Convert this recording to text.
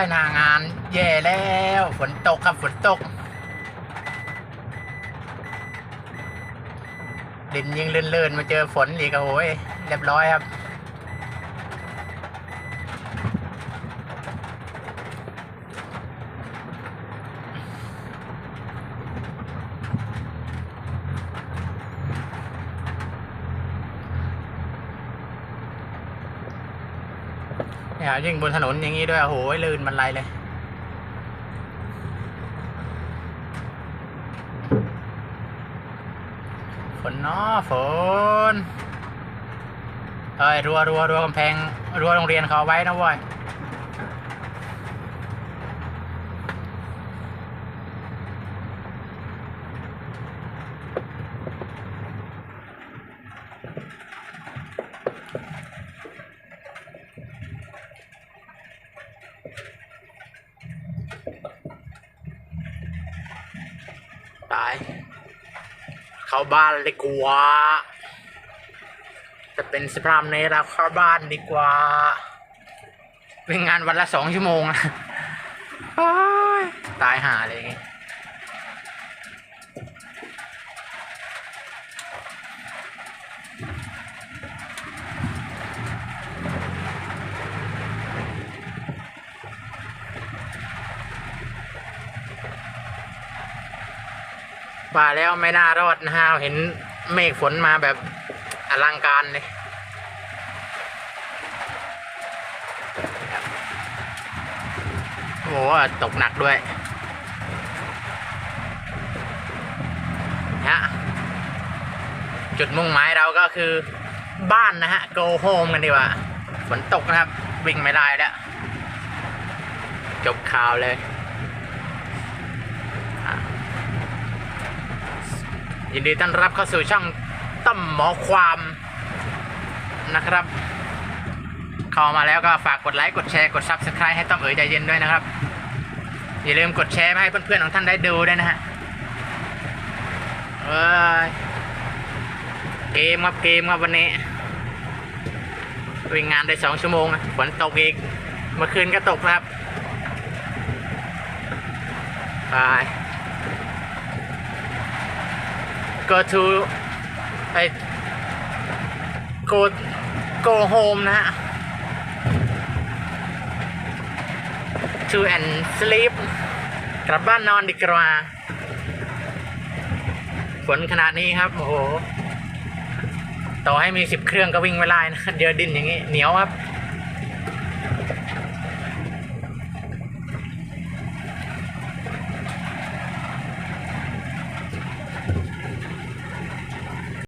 ยหน้างานแย่แล้ว ฝนตกครับฝนตก ดินยิงเลื่อนๆมาเจอฝนอีกโอ้ยเรียบร้อยครับ เนี่ยยิ่งบนถนนอย่างนี้ด้วยโอ้โหลื่นมันไรเลยฝนเนาะฝนเอ้ยรัวรัวรัวกำแพงรัวโรงเรียนเขาเอาไว้นะเว้ย ตาย เข้าบ้านเลยกว่าจะเป็นสภาพในเราเข้าบ้านดีกว่าเป็นงานวันละสองชั่วโมงนะตายหาเลยอย่างงี้ ว่าแล้วไม่น่ารอดนะฮะเห็นเมฆฝนมาแบบอลังการเลยโอ้โหตกหนักด้วยฮะจุดมุ่งหมายเราก็คือบ้านนะฮะ go home กันดีกว่าฝนตกนะครับ วิ่งไม่ได้แล้ว จบข่าวเลยอะ ยินดีต้อนรับเข้าสู่ช่องต้มหมอความนะครับ เข้ามาแล้วก็ฝากกดไลค์กดแชร์กด Subscribe ให้ต้อมเอ๋ยใจเย็นด้วยนะครับ อย่าลืมกดแชร์มาให้เพื่อนๆของท่านได้ดูด้วยนะฮะเอ้ยเกมครับเกมครับวันนี้วิ่งงานได้สองชั่วโมงฝนตกอีกเมื่อคืนก็ตกครับไป go to ไอ go go home นะฮะ to and sleep กลับบ้านนอนดีกว่าฝนขนาดนี้ครับ โอ้โห ต่อให้มีสิบเครื่องก็วิ่งไม่ได้นะ เดี๋ยวดินอย่างนี้ เหนียวครับ